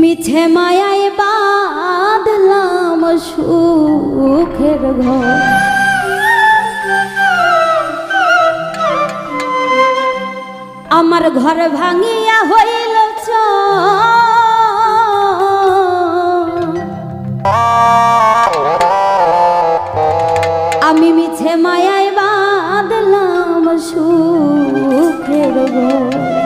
মিছে মায়ায় বাঁধলাম সুখের ঘর। আমার ঘর ভাঙিয়া হইল চ আমি মিছে মায়ায় বাঁধলাম সুখের ঘর।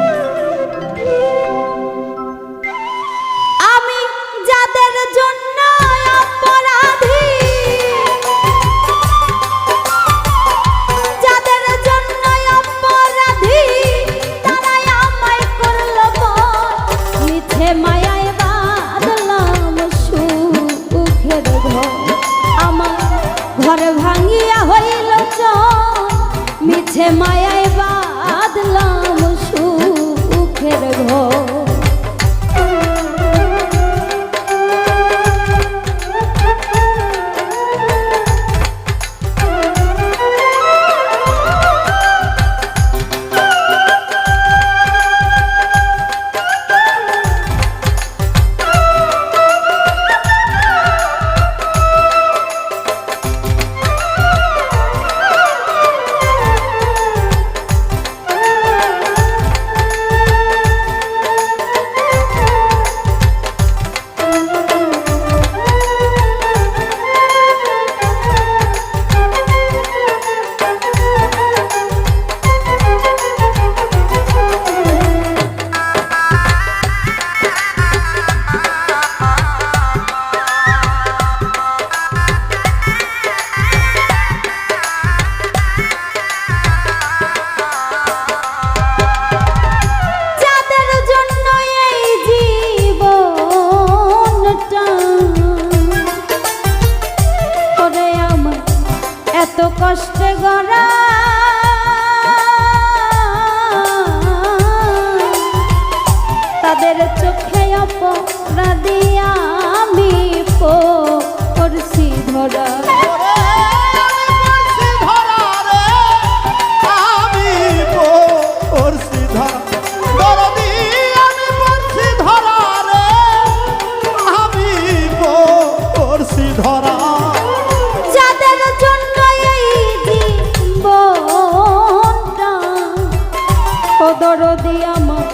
আমার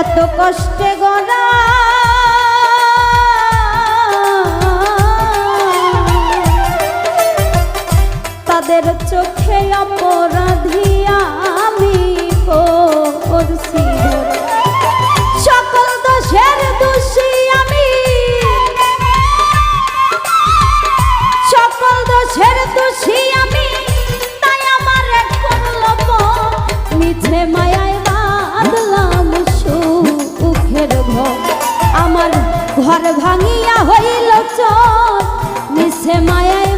এত কষ্টে গড়া। চোখে অপরাধী আমি করছি। সকল দোষের দোষী আমি। সকল দোষের দোষী আমি। তাই আমার করল মিছে মায়ায় বাঁধলাম সুখের ঘর আমার ঘর ভাঙিয়া হইল চর মিছে মায়ায়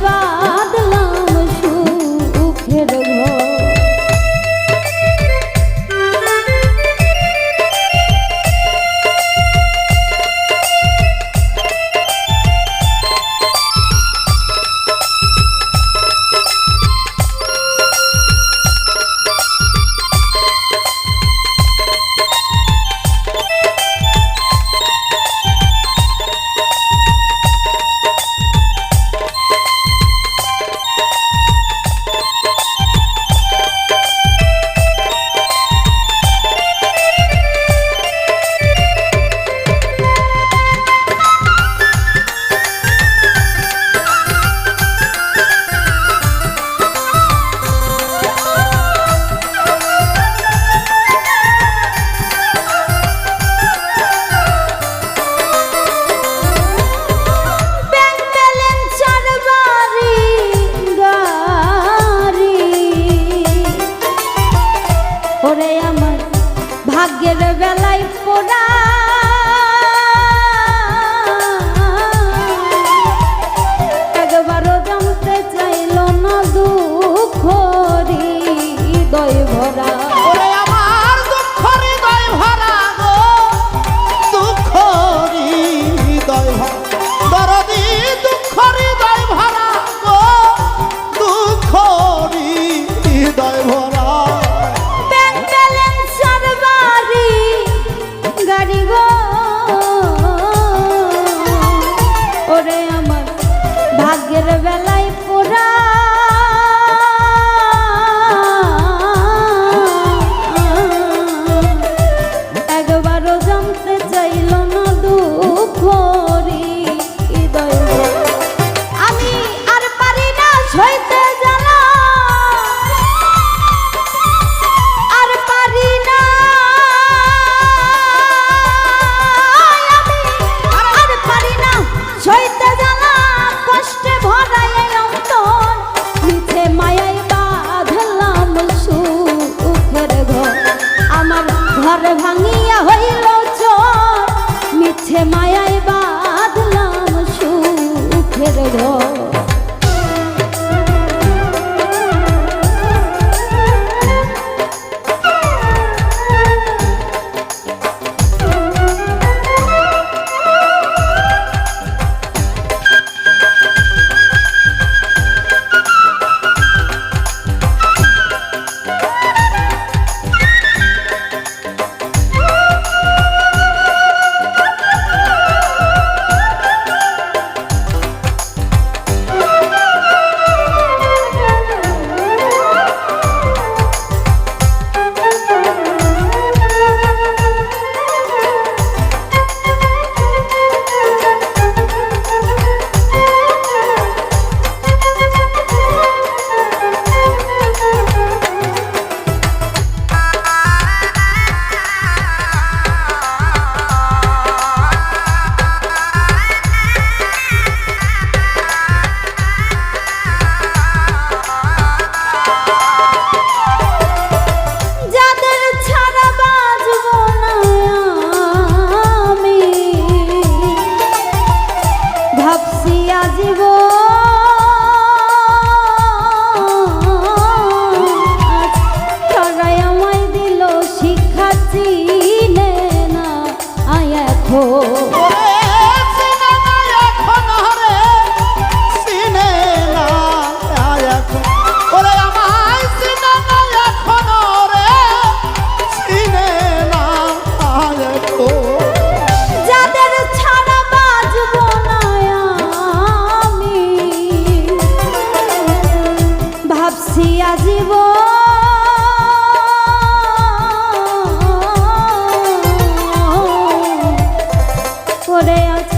আজ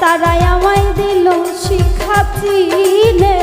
তারাই আমায় দিল শিক্ষা চিনে